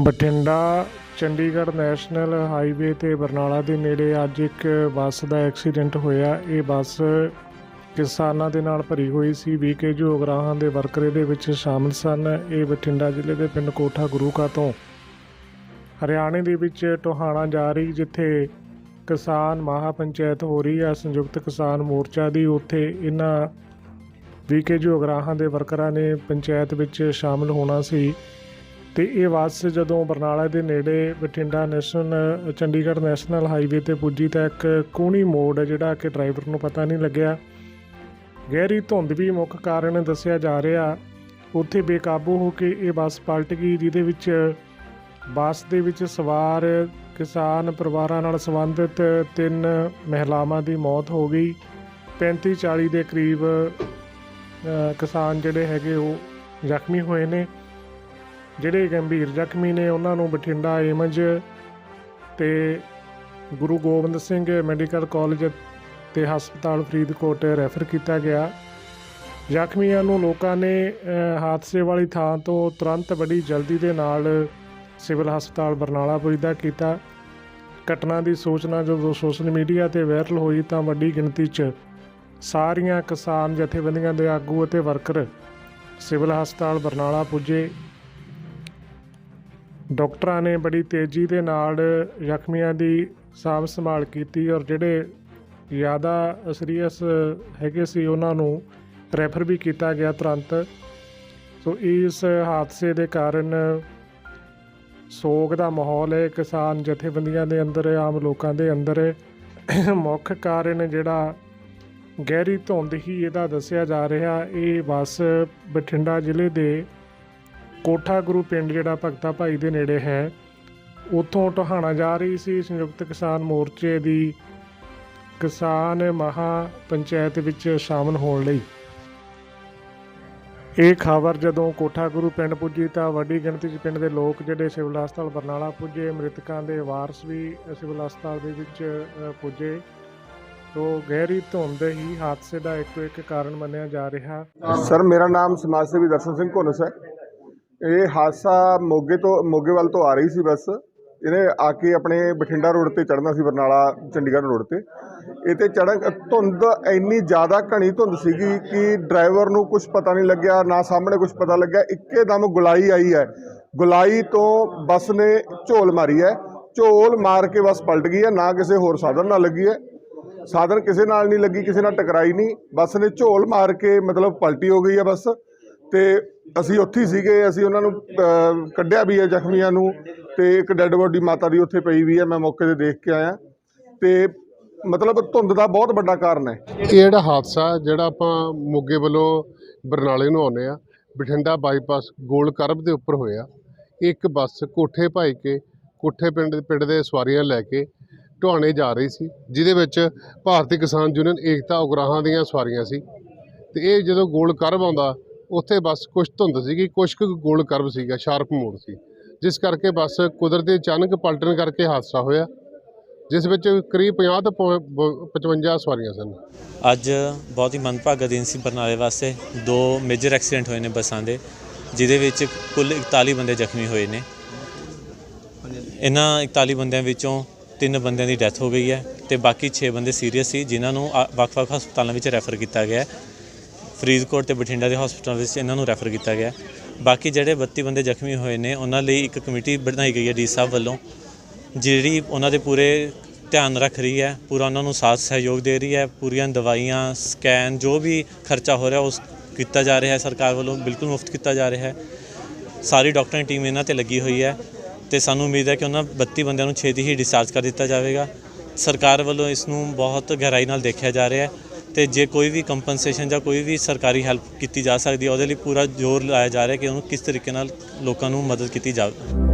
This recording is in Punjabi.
ਬਠਿੰਡਾ, ਚੰਡੀਗੜ੍ਹ ਨੈਸ਼ਨਲ ਹਾਈਵੇ ਤੇ ਬਰਨਾਲਾ ਦੇ ਨੇੜੇ ਅੱਜ ਇੱਕ ਬੱਸ ਦਾ ਐਕਸੀਡੈਂਟ ਹੋਇਆ। ਇਹ ਬੱਸ ਕਿਸਾਨਾਂ ਦੇ ਨਾਲ ਭਰੀ ਹੋਈ ਸੀ। ਵੀਕੇ ਜੋਗਰਾਹਾਂ ਦੇ ਵਰਕਰ ਇਹਦੇ ਵਿੱਚ ਸ਼ਾਮਲ ਸਨ। ਇਹ ਬਠਿੰਡਾ ਜ਼ਿਲ੍ਹੇ ਦੇ ਪਿੰਡ ਕੋਠਾ ਗੁਰੂਕਾ ਤੋਂ। ਹਰਿਆਣੇ ਦੇ ਵਿੱਚ ਟੋਹਾਣਾ ਜਾ ਰਹੀ, ਜਿੱਥੇ ਕਿਸਾਨ ਮਹਾ ਪੰਚਾਇਤ ਹੋ ਰਹੀ ਆ, ਸੰਯੁਕਤ ਕਿਸਾਨ ਮੋਰਚਾ ਦੀ, ਉੱਥੇ ਇਹਨਾਂ ਵੀਕੇ ਜੋਗਰਾਹਾਂ ਦੇ ਵਰਕਰਾਂ ਨੇ ਪੰਚਾਇਤ ਵਿੱਚ ਸ਼ਾਮਲ ਹੋਣਾ ਸੀ। ਤੇ ਇਹ ਬੱਸ ਜਦੋਂ ਬਰਨਾਲਾ ਦੇ ਨੇੜੇ Bathinda national, Chandigarh national highway ਤੇ ਪੁੱਜੀ ਤਾਂ ਇੱਕ ਕੋਣੀ ਮੋੜ ਹੈ ਜਿਹੜਾ ਕਿ ਡਰਾਈਵਰ ਨੂੰ ਪਤਾ ਨਹੀਂ ਲੱਗਿਆ। ਗਹਿਰੀ ਧੁੰਦ ਵੀ ਮੁੱਖ ਕਾਰਨ ਦੱਸਿਆ ਜਾ ਰਿਹਾ। ਉੱਥੇ ਬੇਕਾਬੂ ਹੋ ਕੇ ਇਹ ਬੱਸ ਪਲਟ ਗਈ, ਜਿਹਦੇ ਵਿੱਚ ਬੱਸ ਦੇ ਵਿੱਚ ਸਵਾਰ ਕਿਸਾਨ ਪਰਿਵਾਰਾਂ ਨਾਲ ਸੰਬੰਧਿਤ ਤਿੰਨ ਮਹਿਲਾਵਾਂ ਦੀ ਮੌਤ ਹੋ ਗਈ। 35 40 ਦੇ ਕਰੀਬ ਕਿਸਾਨ ਜਿਹੜੇ ਹੈਗੇ ਉਹ ਜ਼ਖਮੀ ਹੋਏ ਨੇ। ਜਿਹੜੇ ਗੰਭੀਰ ਜ਼ਖਮੀ ਨੇ, ਉਹਨਾਂ ਨੂੰ ਬਠਿੰਡਾ ਏਮਜ ਤੇ ਗੁਰੂ ਗੋਬਿੰਦ ਸਿੰਘ ਮੈਡੀਕਲ ਕਾਲਜ ਤੇ ਹਸਪਤਾਲ ਫਰੀਦਕੋਟ ਰੈਫਰ ਕੀਤਾ ਗਿਆ। ਜ਼ਖਮੀਆਂ ਨੂੰ ਲੋਕਾਂ ਨੇ ਹਾਦਸੇ ਵਾਲੀ ਥਾਂ ਤੋਂ ਤੁਰੰਤ ਬੜੀ ਜਲਦੀ ਦੇ ਨਾਲ ਸਿਵਲ ਹਸਪਤਾਲ ਬਰਨਾਲਾ ਪੁੱਜਦਾ ਕੀਤਾ। ਘਟਨਾ ਦੀ ਸੂਚਨਾ ਜਦੋਂ ਸੋਸ਼ਲ ਮੀਡੀਆ ਤੇ ਵਾਇਰਲ ਹੋਈ ਤਾਂ ਵੱਡੀ ਗਿਣਤੀ 'ਚ ਸਾਰੀਆਂ ਕਿਸਾਨ ਜਥੇਬੰਦੀਆਂ ਦੇ ਆਗੂ ਅਤੇ ਵਰਕਰ ਸਿਵਲ ਹਸਪਤਾਲ ਬਰਨਾਲਾ ਪੁੱਜੇ। ਡਾਕਟਰਾਂ ਨੇ ਬੜੀ ਤੇਜ਼ੀ ਦੇ ਨਾਲ ਜ਼ਖਮੀਆਂ ਦੀ ਸਾਂਭ ਸੰਭਾਲ ਕੀਤੀ ਔਰ ਜਿਹੜੇ ਜ਼ਿਆਦਾ ਸੀਰੀਅਸ ਹੈਗੇ ਸੀ ਉਹਨਾਂ ਨੂੰ ਰੈਫਰ ਵੀ ਕੀਤਾ ਗਿਆ ਤੁਰੰਤ। ਸੋ ਇਸ ਹਾਦਸੇ ਦੇ ਕਾਰਨ ਸੋਗ ਦਾ ਮਾਹੌਲ ਹੈ, ਕਿਸਾਨ ਜਥੇਬੰਦੀਆਂ ਦੇ ਅੰਦਰ, ਆਮ ਲੋਕਾਂ ਦੇ ਅੰਦਰ। ਮੁੱਖ ਕਾਰਨ ਜਿਹੜਾ ਗਹਿਰੀ ਧੁੰਦ ਹੀ ਇਹਦਾ ਦੱਸਿਆ ਜਾ ਰਿਹਾ, ਇਹ ਬੱਸ ਬਠਿੰਡਾ ਜ਼ਿਲ੍ਹੇ ਦੇ ਕੋਠਾ ਗੁਰੂ ਪਿੰਡ ਜਿਹੜਾ ਭਗਤਾ ਭਾਈ ਦੇ ਨੇੜੇ ਹੈ, ਉੱਥੋਂ ਟਹਾਣਾ ਜਾ ਰਹੀ ਸੀ ਸੰਯੁਕਤ ਕਿਸਾਨ ਮੋਰਚੇ ਦੀ। ਕਿਸਾਨ ਮਹਾ ਪੰਚਾਇਤ ਵਿੱਚ ਸ਼ਾਮਲ ਹੋਣ ਲਈ। ਇਹ ਖਬਰ ਜਦੋਂ ਕੋਠਾ ਗੁਰੂ ਪਿੰਡ ਪੁੱਜੀ ਤਾਂ ਵੱਡੀ ਗਿਣਤੀ 'ਚ ਪਿੰਡ ਦੇ ਲੋਕ ਜਿਹੜੇ ਸਿਵਲ ਹਸਪਤਾਲ ਬਰਨਾਲਾ ਪੁੱਜੇ, ਮ੍ਰਿਤਕਾਂ ਦੇ ਵਾਰਸ ਵੀ ਸਿਵਲ ਹਸਪਤਾਲ ਦੇ ਵਿੱਚ ਪੁੱਜੇ। ਤੋਂ ਗਹਿਰੀ ਧੁੰਦ ਹੀ ਹਾਦਸੇ ਦਾ ਇੱਕੋ ਇੱਕ ਕਾਰਨ ਮੰਨਿਆ ਜਾ ਰਿਹਾ। ਸਰ, ਮੇਰਾ ਨਾਮ ਸਮਾਜ ਸੇਵੀ ਦਰਸ਼ਨ ਸਿੰਘ ਘੁੰਨਸ ਹੈ। ਇਹ ਹਾਦਸਾ ਮੋਗੇ ਤੋਂ, ਮੋਗੇ ਵੱਲ ਤੋਂ ਆ ਰਹੀ ਸੀ ਬੱਸ। ਇਹਨੇ ਆ ਕੇ ਆਪਣੇ ਬਠਿੰਡਾ ਰੋਡ ਤੇ ਚੜਨਾ ਸੀ, ਬਰਨਾਲਾ, ਚੰਡੀਗੜ੍ਹ ਰੋਡ ਤੇ। ਇਹ ਤੇ ਚੜਨ ਧੁੰਦ ਇੰਨੀ ਜ਼ਿਆਦਾ ਘਣੀ ਧੁੰਦ ਸੀਗੀ ਕਿ ਡਰਾਈਵਰ ਨੂੰ ਕੁਝ ਪਤਾ ਨਹੀਂ ਲੱਗਿਆ, ਨਾ ਸਾਹਮਣੇ ਕੁਝ ਪਤਾ ਲੱਗਿਆ। ਇੱਕੇ ਦਮ ਗੁਲਾਈ ਆਈ ਹੈ। ਗੁਲਾਈ ਤੋਂ ਬੱਸ ਨੇ ਝੋਲ ਮਾਰੀ ਹੈ। ਝੋਲ ਮਾਰ ਕੇ ਬੱਸ ਪਲਟ ਗਈ ਹੈ। ਨਾ ਕਿਸੇ ਹੋਰ ਸਾਧਨ ਨਾਲ ਲੱਗੀ ਹੈ। ਸਾਧਨ ਕਿਸੇ ਨਾਲ ਨਹੀਂ ਲੱਗੀ, ਕਿਸੇ ਨਾਲ ਟਕਰਾਈ ਨਹੀਂ। ਬੱਸ ਨੇ ਝੋਲ ਮਾਰ ਕੇ ਮਤਲਬ ਪਲਟੀ ਹੋ ਗਈ ਹੈ ਬੱਸ। ਤੇ ਅਸੀਂ ਉੱਥੇ ਹੀ ਸੀਗੇ, ਅਸੀਂ ਉਹਨਾਂ ਨੂੰ ਕੱਢਿਆ ਵੀ ਹੈ ਜ਼ਖਮੀਆਂ ਨੂੰ ਤੇ ਇੱਕ ਡੈੱਡ ਬੋਡੀ ਮਾਤਾ ਦੀ ਉੱਥੇ ਪਈ ਵੀ ਹੈ, ਮੈਂ ਮੌਕੇ ਤੇ ਦੇਖ ਕੇ ਆਇਆ। ਤੇ ਮਤਲਬ ਧੁੰਦ ਦਾ ਬਹੁਤ ਵੱਡਾ ਕਾਰਨ ਹੈ। ਇਹ ਜਿਹੜਾ ਹਾਦਸਾ ਜਿਹੜਾ ਆਪਾਂ ਮੋਗੇ ਵੱਲੋਂ ਬਰਨਾਲੇ ਨੂੰ ਆਉਂਦੇ ਆ, ਬਠਿੰਡਾ ਬਾਈਪਾਸ ਗੋਲ ਕਰਬ ਦੇ ਉੱਪਰ ਹੋਇਆ। ਇੱਕ ਬੱਸ ਕੋਠੇ ਭਾਈ ਕੇ, ਕੋਠੇ ਪਿੰਡ ਪਿੰਡ ਦੇ ਸਵਾਰੀਆਂ ਲੈ ਕੇ ਢੁਆਣੇ ਜਾ ਰਹੀ ਸੀ, ਜਿਹਦੇ ਵਿੱਚ ਭਾਰਤੀ ਕਿਸਾਨ ਯੂਨੀਅਨ ਏਕਤਾ ਉਗਰਾਹਾਂ ਦੀਆਂ ਸਵਾਰੀਆਂ ਸੀ। ਤੇ ਇਹ ਜਦੋਂ ਗੋਲ ਕਰਬ ਆਉਂਦਾ ਉੱਥੇ ਬੱਸ ਕੁਛ ਧੁੰਦ ਸੀਗੀ, ਕੁਛ ਕੁ ਗੋਲ ਕਰਬ ਸੀਗਾ, ਸ਼ਾਰਪ ਮੋੜ ਸੀ। ਜਿਸ ਕਰਕੇ ਬੱਸ ਕੁਦਰਤੀ ਅਚਾਨਕ ਪਲਟਣ ਕਰਕੇ ਹਾਦਸਾ ਹੋਇਆ, ਜਿਸ ਵਿੱਚ ਕਰੀਬ 50 ਤੋਂ 55 ਸਵਾਰੀਆਂ ਸਨ। ਅੱਜ ਬਹੁਤ ਹੀ ਮੰਦਭਾਗਾ ਦਿਨ ਸੀ ਬਰਨਾਲੇ ਵਾਸਤੇ। ਦੋ ਮੇਜਰ ਐਕਸੀਡੈਂਟ ਹੋਏ ਨੇ ਬੱਸਾਂ ਦੇ, ਜਿਹਦੇ ਵਿੱਚ ਕੁੱਲ 41 ਬੰਦੇ ਜ਼ਖਮੀ ਹੋਏ ਨੇ। ਇਹਨਾਂ 41 ਬੰਦਿਆਂ ਵਿੱਚੋਂ ਤਿੰਨ ਬੰਦਿਆਂ ਦੀ ਡੈਥ ਹੋ ਗਈ ਹੈ ਤੇ ਬਾਕੀ 6 ਬੰਦੇ ਸੀਰੀਅਸ ਸੀ, ਜਿਨ੍ਹਾਂ ਨੂੰ ਵੱਖ-ਵੱਖ ਹਸਪਤਾਲਾਂ ਵਿੱਚ ਰੈਫਰ ਕੀਤਾ ਗਿਆ ਫਰੀਦਕੋਟ ਤੇ ਬਠਿੰਡਾ ਦੇ ਹਸਪਤਾਲ ਵਿੱਚ ਇਹਨਾਂ ਨੂੰ ਰੈਫਰ ਕੀਤਾ ਗਿਆ। ਬਾਕੀ ਜਿਹੜੇ 32 ਬੰਦੇ ਜ਼ਖਮੀ ਹੋਏ ਨੇ, ਉਹਨਾਂ ਲਈ ਇੱਕ ਕਮੇਟੀ ਬਣਾਈ ਗਈ ਹੈ ਡੀ ਸਾਹਿਬ ਵੱਲੋਂ, ਜਿਹੜੀ ਉਹਨਾਂ ਦੇ ਪੂਰੇ ਧਿਆਨ ਰੱਖ ਰਹੀ ਹੈ, ਪੂਰਾ ਉਹਨਾਂ ਨੂੰ ਸਾਥ ਸਹਿਯੋਗ ਦੇ ਰਹੀ ਹੈ, ਪੂਰੀਆਂ ਦਵਾਈਆਂ, ਸਕੈਨ, ਜੋ ਵੀ ਖਰਚਾ ਹੋ ਰਿਹਾ ਉਸ ਕੀਤਾ ਜਾ ਰਿਹਾ ਹੈ, ਸਰਕਾਰ ਵੱਲੋਂ ਬਿਲਕੁਲ ਮੁਫਤ ਕੀਤਾ ਜਾ ਰਿਹਾ ਹੈ। ਸਾਰੀ ਡਾਕਟਰਾਂ ਦੀ ਟੀਮ ਇਹਨਾਂ ਤੇ ਲੱਗੀ ਹੋਈ ਹੈ ਤੇ ਸਾਨੂੰ ਉਮੀਦ ਹੈ ਕਿ ਉਹਨਾਂ 32 ਬੰਦਿਆਂ ਨੂੰ ਛੇਤੀ ਹੀ ਡਿਸਚਾਰਜ ਕਰ ਦਿੱਤਾ ਜਾਵੇਗਾ। ਸਰਕਾਰ ਵੱਲੋਂ ਇਸ ਨੂੰ ਬਹੁਤ ਗਹਿਰਾਈ ਨਾਲ ਦੇਖਿਆ ਜਾ ਰਿਹਾ ਹੈ। ਤੇ ਜੇ ਕੋਈ ਵੀ ਕੰਪਨਸੇਸ਼ਨ ਜਾਂ ਕੋਈ ਵੀ ਸਰਕਾਰੀ ਹੈਲਪ ਕੀਤੀ ਜਾ ਸਕਦੀ ਹੈ, ਉਹਦੇ ਲਈ ਪੂਰਾ ਜ਼ੋਰ ਲਾਇਆ ਜਾ ਰਿਹਾ ਕਿ ਉਹਨੂੰ ਕਿਸ ਤਰੀਕੇ ਨਾਲ ਲੋਕਾਂ ਨੂੰ ਮਦਦ ਕੀਤੀ ਜਾਵੇ।